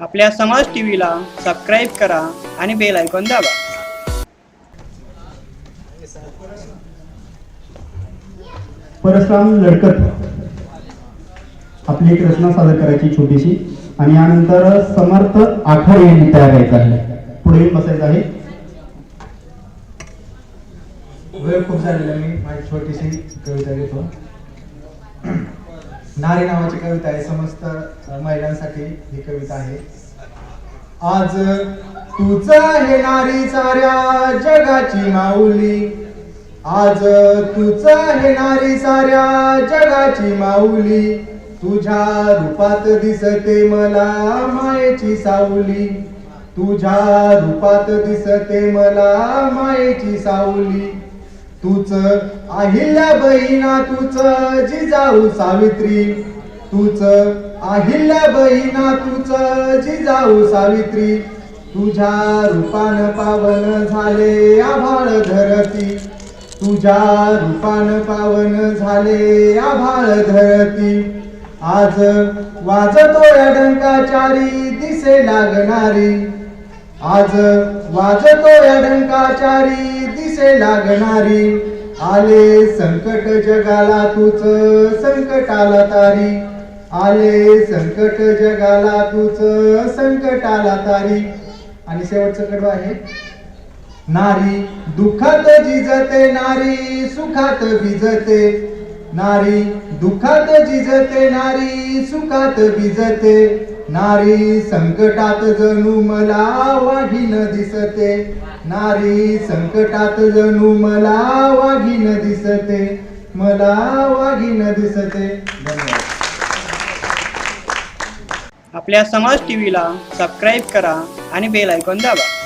आपल्या समाज T व्हीला subscribe करा आणि बेल आयकॉन दाबा. परशुराम लडकत. आपली एक रचना सादर करायची छोटीशी आणि यानंतर समर्थ आखाडे यांनी तयार व्हायचं आहे. पुढे येऊन बसायचं आहे. वेळ खूप झालेला मी माझी छोटीशी कविता घेतो. नारी नावाची कविता आहे समस्त महिलांसाठी ही कविता आहे. आज तूच आहे नारी साऱ्या जगाची माऊली. आज तूच आहे नारी साऱ्या जगाची माऊली. तुझ्या रूपात दिसते मला मायेची सावली. तुझ्या रूपात दिसते मला मायेची सावली. तूच अहिल्या बहिणा तूच जिजाऊ सावित्री. तूच अहिल्या बहिणा तूच जिजाऊ सावित्री. तुझ्या रूपान पावन झाले आभाळ धरती. तुझ्या रूपान पावन झाले आभाळ धरती. आज वाजतो या डंकाचारी दिसे लागणारी. आज वाजतो या डंकाचारी दिसे लागणारी. आले संकट जगाला तूच संकटाला तारी. आले संकट जगाला तूच संकटाला तारी. आणि शेवटचं कडवं आहे. नारी दुःखात जिजते नारी सुखात भिजते. नारी दुःखात जिजते नारी सुखात भिजते. नारी संकटात जणू मला वाघीन दिसते. नारी संकटात जणू मला वाघीन दिसते. मला वाघीन दिसते. धन्यवाद. आपल्या समाज टीव्हीला सबस्क्राईब करा आणि बेल ऐकून दाबा.